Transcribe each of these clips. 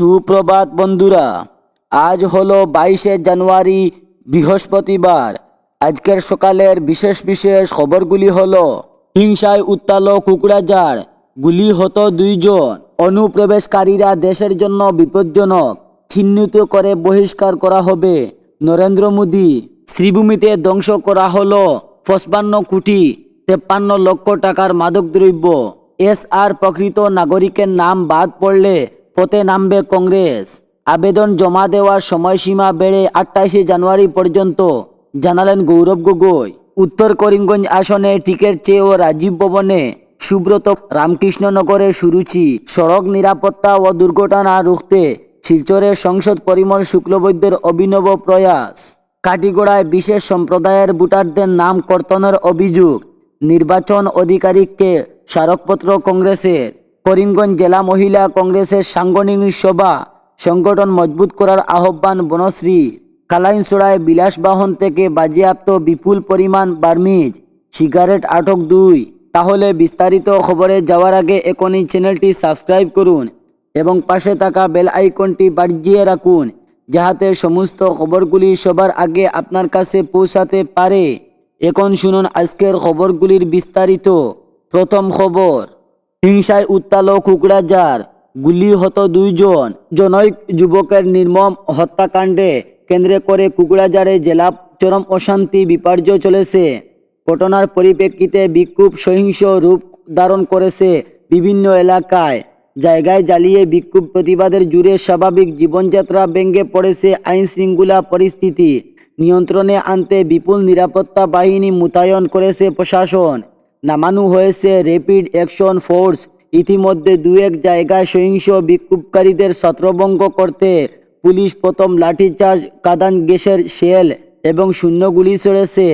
সুপ্রভাত বন্ধুরা, আজ হলো বাইশে জানুয়ারি, বৃহস্পতিবার। আজকের সকালের বিশেষ বিশেষ খবরগুলি হলো, হিংসায় উত্তাল কুকুড়াজার গুলি হতো দুইজন, অনুপ্রবেশকারীরা দেশের জন্য বিপজ্জনক, চিহ্নিত করে বহিষ্কার করা হবে। নরেন্দ্র মোদী, শ্রীভূমিতে ধ্বংস করা হলো পঁচপান্ন কোটি তেপ্পান্ন লক্ষ টাকার মাদকদ্রব্য। এস আর প্রকৃত নাগরিকের নাম বাদ পড়লে পথে নামবে কংগ্রেস। আবেদন জমা দেওয়ার সময়সীমা বেড়ে আটাইশে জানুয়ারি পর্যন্ত, জানালেন গৌরব গগৈ। উত্তর করিমগঞ্জ আসনে টিকের চেয়ে ও রাজীব ভবনে সুব্রত রামকৃষ্ণনগরে সুরুচি। সড়ক নিরাপত্তা ও দুর্ঘটনা রুখতে শিলচরের সংসদ পরিমল শুক্লবৈদ্যের অভিনব প্রয়াস। কাটিগড়ায় বিশেষ সম্প্রদায়ের ভোটারদের নাম কর্তনের অভিযোগ। নির্বাচন অধিকারিককে স্মারকপত্র কংগ্রেসের। করিমগঞ্জ জেলা মহিলা কংগ্রেসের সাংগঠনিক সভা সংগঠন মজবুত করার আহ্বান বনশ্রী। কালাইনসোড়ায় বিলাসবাহন থেকে বাজেয়াপ্ত বিপুল পরিমাণ বার্মিজ, সিগারেট আটক দুই। তাহলে বিস্তারিত খবরে যাওয়ার আগে এখনই চ্যানেলটি সাবস্ক্রাইব করুন এবং পাশে থাকা বেল আইকনটি বাজিয়ে রাখুন, যাহাতে সমস্ত খবরগুলি সবার আগে আপনার কাছে পৌঁছাতে পারে। এখন শুনুন আজকের খবরগুলির বিস্তারিত। প্রথম খবর হিংসায় উত্তালো কুকড়াজার গুলি হত দুইজন জনৈক যুবকের নির্মম হত্যাকাণ্ডে কেন্দ্রে করে কুকড়াজারে জেলা চরম অশান্তি বিপর্যয় চলেছে। ঘটনার পরিপ্রেক্ষিতে বিক্ষোভ সহিংস রূপ ধারণ করেছে বিভিন্ন এলাকায়। জায়গায় জ্বালিয়ে বিক্ষোভ প্রতিবাদের জুড়ে স্বাভাবিক জীবনযাত্রা ভেঙে পড়েছে আইন শৃঙ্খলা পরিস্থিতি। নিয়ন্ত্রণে আনতে বিপুল নিরাপত্তা বাহিনী মোতায়েন করেছে প্রশাসন। নামানো হয়েছে র্যাপিড অ্যাকশন ফোর্স। ইতিমধ্যে দু এক জায়গায় সহিংস বিক্ষোভকারীদের ছত্রভঙ্গ করতে পুলিশ প্রথম লাঠিচার্জ, কাদান গ্যাসের শেল এবং শূন্য গুলি ছেড়েছে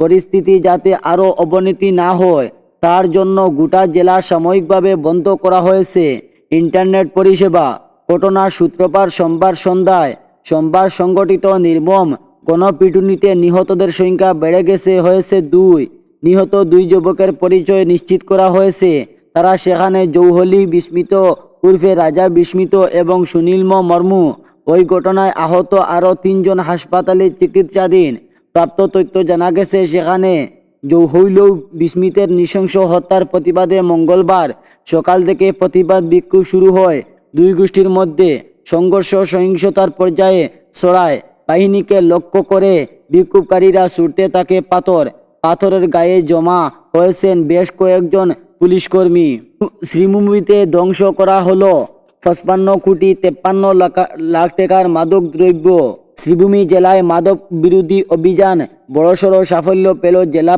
পরিস্থিতি যাতে আরও অবনতি না হয়, তার জন্য গোটা জেলা সাময়িকভাবে বন্ধ করা হয়েছে। ইন্টারনেট পরিষেবা, ঘটনার সূত্রপাত সোমবার সন্ধ্যায়। সোমবার সংগঠিত নির্মম গণপিটুনিতে নিহতদের সংখ্যা বেড়ে গেছে, হয়েছে দুই। নিহত দুই যুবকের পরিচয় নিশ্চিত করা হয়েছে। তারা সেখানে জৌহলি বিস্মিত, উর্ফে রাজা বিস্মিত এবং সুনীলম মর্মু। ওই ঘটনায় আহত আরও তিনজন হাসপাতালে চিকিৎসাধীন। প্রাপ্ত তথ্য জানা গেছে, সেখানে জৌহৈলৌ বিস্মিতের নৃশংস হত্যার প্রতিবাদে মঙ্গলবার সকাল থেকে প্রতিবাদ বিক্ষোভ শুরু হয়। দুই গোষ্ঠীর মধ্যে সংঘর্ষ, সহিংসতার পর্যায়ে ছড়ায়। বাহিনীকে লক্ষ্য করে বিক্ষোভকারীরা ছুটতে থাকে পাথর। পাথরের গায়ে জমা হয়েছেন বেশ কয়েকজন পুলিশকর্মী। শ্রীভূমিতে ধ্বংস করা হলো পঁচপান্ন কোটি তেপ্পান্ন লাখ টাকার মাদক দ্রব্য। শ্রীভূমি জেলায় মাদক বিরোধী অভিযান বড়সড় সাফল্য পেল জেলা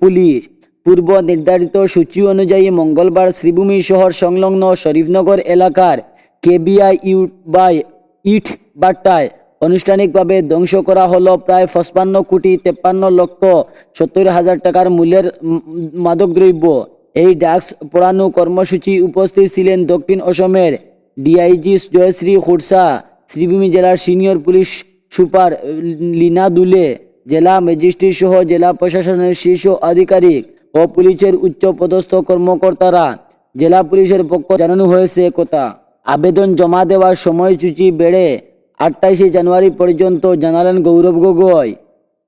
পুলিশ। পূর্ব নির্ধারিত সূচি অনুযায়ী মঙ্গলবার শ্রীভূমি শহর সংলগ্ন শরীফনগর এলাকার কেবিআই ইউট বাই ইট বাট্টায় আনুষ্ঠানিকভাবে ধ্বংস করা হলো প্রায় পঁচপান্ন কোটি তেপ্পান্ন লক্ষ সত্তর হাজার টাকার মূল্যের মাদকদ্রব্য। এই ড্রাগস পোড়ানো কর্মসূচি উপস্থিত ছিলেন দক্ষিণ অসমের ডিআইজি জয়শ্রী খুরসা শ্রীভূমি জেলার সিনিয়র পুলিশ সুপার লীনা দুলে, জেলা ম্যাজিস্ট্রেট সহ জেলা প্রশাসনের শীর্ষ আধিকারিক ও পুলিশের উচ্চ পদস্থ কর্মকর্তারা জেলা পুলিশের পক্ষ জানানো হয়েছে, কথা। আবেদন জমা দেওয়ার সময়সূচি বেড়ে আটাইশে জানুয়ারি পর্যন্ত জানালেন গৌরব গগৈ।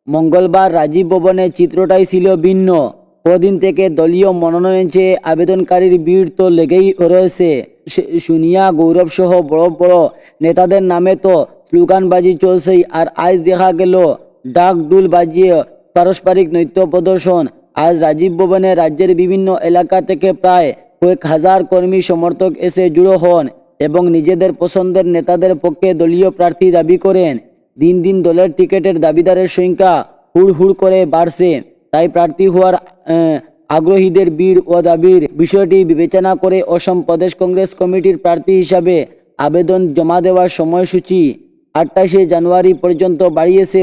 মঙ্গলবার রাজীব ভবনে চিত্রটাই ছিল ভিন্ন। কদিন থেকে দলীয় মনোনয়ন চেয়ে আবেদনকারীর ভিড় তো লেগেই রয়েছে। শুনিয়া গৌরব সহ বড় বড় নেতাদের নামে তো স্লোগানবাজি চলছেই, আর আজ দেখা গেল ডাক ডুল বাজিয়ে পারস্পরিক নৃত্য প্রদর্শন। আজ রাজীব ভবনে রাজ্যের বিভিন্ন এলাকা থেকে প্রায় কয়েক হাজার কর্মী সমর্থক এসে জুড়ো হন। এবং নিজেদের পছন্দের নেতাদের পক্ষে দলীয় প্রার্থী দাবি করেন। দিন দিন দলের টিকিটের দাবিদারের সংখ্যা হুড় হুড় করে বাড়ছে। তাই প্রার্থী হওয়ার আগ্রহীদের বীর ও দাবির বিষয়টি বিবেচনা করে অসম প্রদেশ কংগ্রেস কমিটির প্রার্থী হিসাবে আবেদন জমা দেওয়ার সময়সূচি আটাশে জানুয়ারি পর্যন্ত বাড়িয়েছে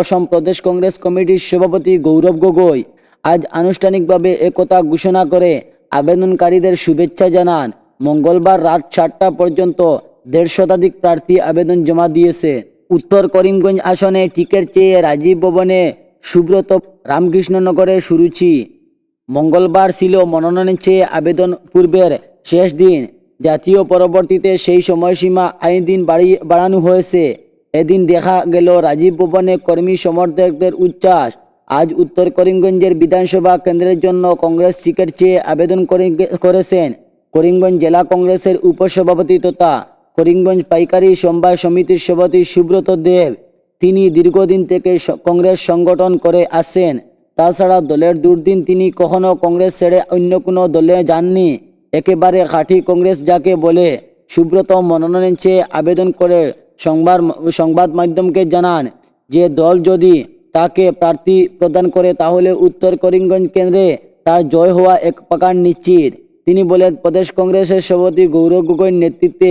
অসম প্রদেশ কংগ্রেস কমিটির সভাপতি গৌরব গগৈ। আজ আনুষ্ঠানিকভাবে একথা ঘোষণা করে আবেদনকারীদের শুভেচ্ছা জানান। মঙ্গলবার রাত সাতটা পর্যন্ত দেড় শতাধিক প্রার্থী আবেদন জমা দিয়েছে। উত্তর করিমগঞ্জ আসনে টিকের চেয়ে রাজীব ভবনে সুব্রত রামকৃষ্ণনগরে সুরুচি। মঙ্গলবার ছিল মনোনয়নের চেয়ে আবেদন পূর্বের শেষ দিন। জাতীয় পরবর্তীতে সেই সময়সীমা আইন দিন বাড়িয়ে বাড়ানো হয়েছে। এদিন দেখা গেল রাজীব ভবনে কর্মী সমর্থকদের উচ্ছ্বাস। আজ উত্তর করিমগঞ্জের বিধানসভা কেন্দ্রের জন্য কংগ্রেস টিকিট চেয়ে আবেদন করে- করেছেন করিমগঞ্জ জেলা কংগ্রেসের উপসভাপতি তথা করিমগঞ্জ পাইকারি সমবায় সমিতির সভাপতি সুব্রত দেব। তিনি দীর্ঘদিন থেকে কংগ্রেস সংগঠন করে আসেন। তাছাড়া দলের দুর্দিন তিনি কখনো কংগ্রেস ছেড়ে অন্য কোনো দলে যাননি। একেবারে খাঁটি কংগ্রেস যাকে বলে সুব্রত মনোনয়ন চেয়ে আবেদন করে সংবাদ সংবাদ মাধ্যমকে জানান যে দল যদি তাকে প্রার্থী প্রদান করে তাহলে উত্তর করিমগঞ্জ কেন্দ্রে তার জয় হওয়া এক প্রকার নিশ্চিত। তিনি বলেন, প্রদেশ কংগ্রেসের সভাপতি গৌরব গগৈর নেতৃত্বে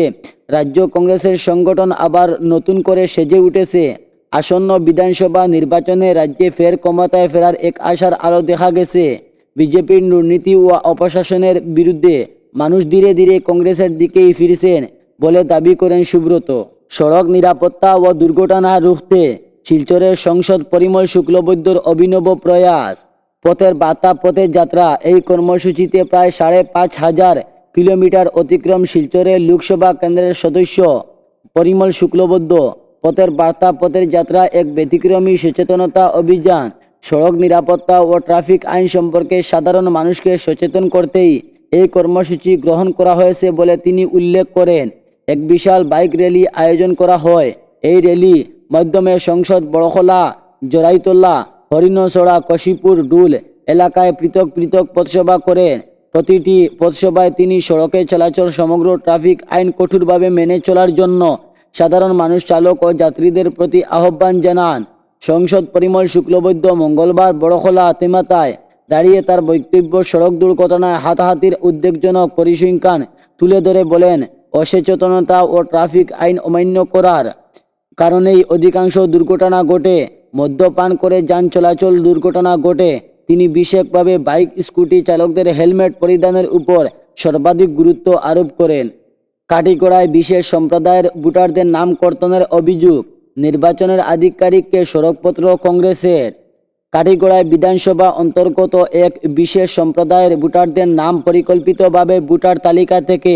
রাজ্য কংগ্রেসের সংগঠন আবার নতুন করে সেজে উঠেছে। আসন্ন বিধানসভা নির্বাচনে রাজ্যে ফের ক্ষমতায় ফেরার এক আশার আলো দেখা গেছে। বিজেপির দুর্নীতি ও অপশাসনের বিরুদ্ধে মানুষ ধীরে ধীরে কংগ্রেসের দিকেই ফিরছেন বলে দাবি করেন সুব্রত। সড়ক নিরাপত্তা ও দুর্ঘটনা রুখতে শিলচরের সংসদ পরিমল শুক্লবৈদ্যর অভিনব প্রয়াস। পথের বার্তা পথের যাত্রা। এই কর্মসূচিতে প্রায় সাড়ে পাঁচ হাজার কিলোমিটার অতিক্রম শিলচরের লোকসভা কেন্দ্রের সদস্য পরিমল শুক্লবৈদ্য। পথের বার্তা পথের যাত্রা এক ব্যতিক্রমী সচেতনতা অভিযান। সড়ক নিরাপত্তা ও ট্রাফিক আইন সম্পর্কে সাধারণ মানুষকে সচেতন করতেই এই কর্মসূচি গ্রহণ করা হয়েছে বলে তিনি উল্লেখ করেন। এক বিশাল বাইক র্যালি আয়োজন করা হয়। এই র্যালি মাধ্যমে সংসদ বড়খলা, জরাইতলা হরিণছড়া কশিপুর ডুল এলাকায় পৃথক পৃথক পথসভা করে প্রতিটি পথসভায় তিনি সড়কে চলাচল সমগ্র ট্রাফিক আইন কঠোরভাবে মেনে চলার জন্য সাধারণ মানুষ চালক ও যাত্রীদের প্রতি আহ্বান জানান। সংসদ পরিমল শুক্লবৈদ্য মঙ্গলবার বড়খলা তেমাতায় দাঁড়িয়ে তার বক্তব্য সড়ক দুর্ঘটনায় হাতাহাতির উদ্বেগজনক পরিসংখ্যান তুলে ধরে বলেন, অসচেতনতা ও ট্রাফিক আইন অমান্য করার কারণেই অধিকাংশ দুর্ঘটনা ঘটে। মদ্যপান করে যান চলাচল দুর্ঘটনা ঘটে। তিনি বিশেষভাবে বাইক, স্কুটি চালকদের হেলমেট পরিধানের উপর সর্বাধিক গুরুত্ব আরোপ করেন। কাটিগড়ায় বিশেষ সম্প্রদায়ের ভোটারদের নাম কর্তনের অভিযোগ, নির্বাচনের আধিকারিককে সড়কপত্র কংগ্রেসের। কাটিগড়ায় বিধানসভা অন্তর্গত এক বিশেষ সম্প্রদায়ের ভোটারদের নাম পরিকল্পিতভাবে ভোটার তালিকা থেকে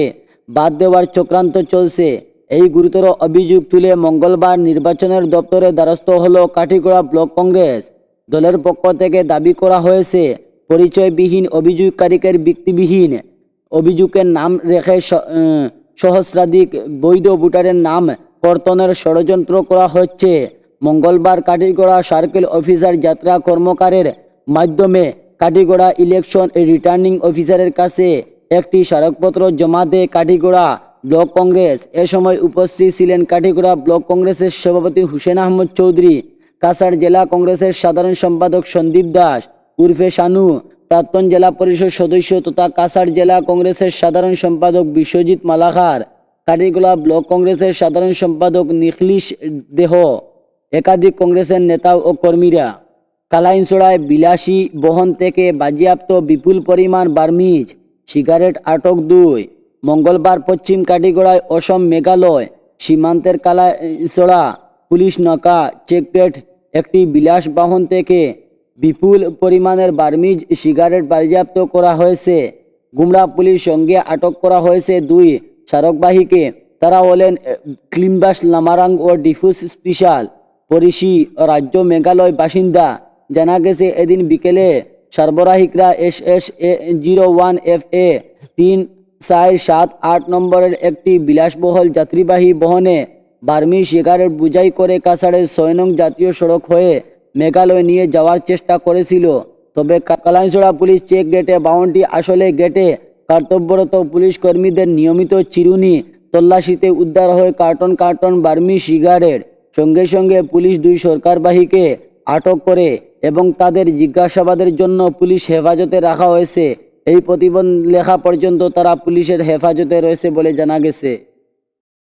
বাদ দেওয়ার চক্রান্ত চলছে। এই গুরুতর অভিযোগ তুলে মঙ্গলবার নির্বাচনের দপ্তরে দ্বারস্থ হল কাঠিগড়া ব্লক কংগ্রেস। দলের পক্ষ থেকে দাবি করা হয়েছে, পরিচয়বিহীন অভিযোগকারীকের ব্যক্তিবিহীন অভিযোগের নাম রেখে সহস্রাধিক বৈধ ভোটারের নাম কর্তনের ষড়যন্ত্র করা হচ্ছে। মঙ্গলবার কাটিগড়া সার্কেল অফিসার যাত্রা কর্মকারের মাধ্যমে কাটিগড়া ইলেকশন রিটার্নিং অফিসারের কাছে একটি স্মারকপত্র জমা দেয় কাটিগড়া ব্লক কংগ্রেস। এ সময় উপস্থিত ছিলেন কাটিগড়া ব্লক কংগ্রেসের সভাপতি হুসেন আহমদ চৌধুরী, কাছাড় জেলা কংগ্রেসের সাধারণ সম্পাদক সন্দীপ দাস, উর্ফে শানু, প্রাক্তন জেলা পরিষদ সদস্য তথা কাছাড় জেলা কংগ্রেসের সাধারণ সম্পাদক বিশ্বজিৎ মালাখার কাটিগোলা ব্লক কংগ্রেসের সাধারণ সম্পাদক নিখলিশ দেহ, একাধিক কংগ্রেসের নেতা ও কর্মীরা। কালাইনসড়ায় বিলাসী বহন থেকে বাজেয়াপ্ত বিপুল পরিমাণ বার্মিজ, সিগারেট আটক দুই মঙ্গলবার পশ্চিম কাটিগড়ায় অসম মেঘালয় সীমান্তের কালাইনসড়া পুলিশ নকা চেকপেট একটি বিলাস বাহন থেকে বিপুল পরিমাণের বার্মিজ সিগারেট বাজেয়াপ্ত করা হয়েছে। গুমরা পুলিশ সঙ্গে আটক করা হয়েছে দুই স্মারকবাহীকে। তারা হলেন ক্লিমবাস লামারাং ও ডিফুস স্পেশাল। পরিসি রাজ্য মেঘালয় বাসিন্দা। জানা গেছে, এদিন বিকেলে সরবরাহিকরা S S A zero one F A তিন চার সাত আট নম্বরের একটি বিলাসবহল যাত্রীবাহী বহনে বার্মি সিগারেট বুঝাই করে কাছাড়ের ছয় নং জাতীয় সড়ক হয়ে মেঘালয় নিয়ে যাওয়ার চেষ্টা করেছিল। তবে কালাইছড়া পুলিশ চেক গেটে বাউন্ডি আসলে গেটে কর্তব্যরত পুলিশ কর্মীদের নিয়মিত চিরুনি তল্লাশিতে উদ্ধার হয় কার্টন কার্টন বার্মি সিগারেট সঙ্গে সঙ্গে পুলিশ দুই সরকারবাহীকে আটক করে এবং তাদের জিজ্ঞাসাবাদের জন্য পুলিশ হেফাজতে রাখা হয়েছে। এই প্রতিবন্ধ লেখা পর্যন্ত তারা পুলিশের হেফাজতে রয়েছে বলে জানা গেছে।